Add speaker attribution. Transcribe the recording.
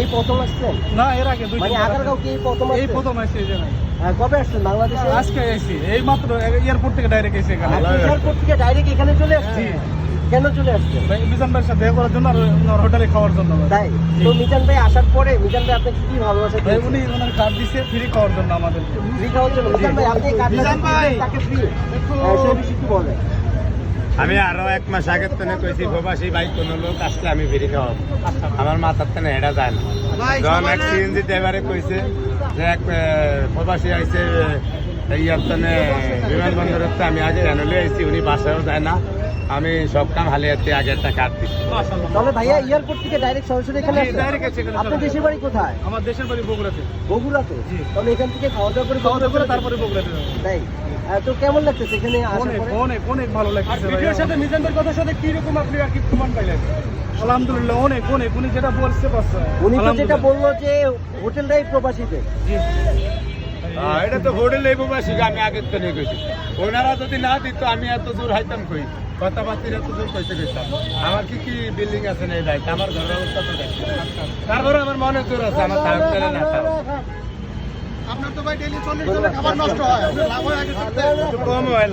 Speaker 1: এই প্রথম আসছেন?
Speaker 2: না এর আগে
Speaker 1: মানে আগারগাঁও কি প্রথম
Speaker 2: এই প্রথম আসছে এই জায়গায়।
Speaker 1: কবে আসছেন? বাংলাদেশে?
Speaker 2: আজকে এসেছি। এই মাত্র এয়ারপোর্ট থেকে ডাইরেক্ট এসে এখানে।
Speaker 1: এয়ারপোর্ট থেকে ডাইরেক্ট এখানে চলে আসছেন? কেন চলে আসছেন?
Speaker 2: ভাই, মিজান ভাইয়ের সাথে দেখা করার জন্য আর ওনার হোটেলে খাওয়ার জন্য।
Speaker 1: তাই? তো মিজান ভাই আসার পরে মিজান ভাই আপনাকে কি ভালোবাসা
Speaker 2: ভাই উনি ওনার কার্ড দিছে ফ্রি খাওয়ার জন্য আমাদের
Speaker 1: ফ্রি খাওয়ার জন্য। মিজান ভাই আপনি কার্ডটা
Speaker 2: মিজান ভাই।
Speaker 1: তাকে ফ্রি সেই বিষয়ে কি বলেন।
Speaker 3: আমি আরও এক মাস আগের তেনে কইছি প্রবাসী বাইক কোন লোক আসলে আমি বেরিয়ে খাওয়াবো। আমার মাথার তেনে হেঁটা যায় না। যখন এক সিএনজি ড্রাইভারে কইছে যে এক প্রবাসী আইছে এই ইয়ার তনে বিমানবন্দরের তো আমি আগে এনলে আইছি উনি বাসায়ও যায় না। আমি সব কাম হালিয়াতে আগে একটা কার্ড দিচ্ছি
Speaker 1: তাহলে ভাইয়া এয়ারপোর্ট থেকে ডাইরেক্ট সরাসরি এখানে
Speaker 2: direct এখানে
Speaker 1: আপনার দেশের বাড়ি কোথায়?
Speaker 2: আমার দেশের বাড়ি বগুড়াতে।
Speaker 1: বগুড়াতে? তাহলে এখান থেকে খাওয়া দাওয়া করে
Speaker 2: খাওয়া দাওয়া করে তারপরে বগুড়াতে যাব।
Speaker 1: তাই? তো কেমন লাগতেছে এখানে
Speaker 2: অনেক অনেক অনেক ভালো লাগছে ভিডিওর সাথে মিজানদের কথার সাথে কি রকম আপনি আর কি প্রমাণ পাইলেন? আলহামদুলিল্লাহ অনেক অনেক। উনি যেটা বলছে বাস
Speaker 1: উনি তো যেটা। বলল যে হোটেলটাই প্রবাসীদের।
Speaker 2: জি।
Speaker 3: এটা তো হোটেল এই প্রবাসী আমি আগের থেকে কইছি ওনারা যদি না দিত আমি এত দূর হাইতাম কই? কথাবার্তির এত দূর কইতে কইতাম আমার কি কি বিল্ডিং আছে না এই বাড়িতে? আমার ঘরের অবস্থা তো তারপরে আমার মনে জোর আছে আমার তাও চলে না তাও
Speaker 2: আপনার তো ভাই ডেলি চল্লিশ খাবার নষ্ট হয় লাভ হয়
Speaker 3: কম হয়।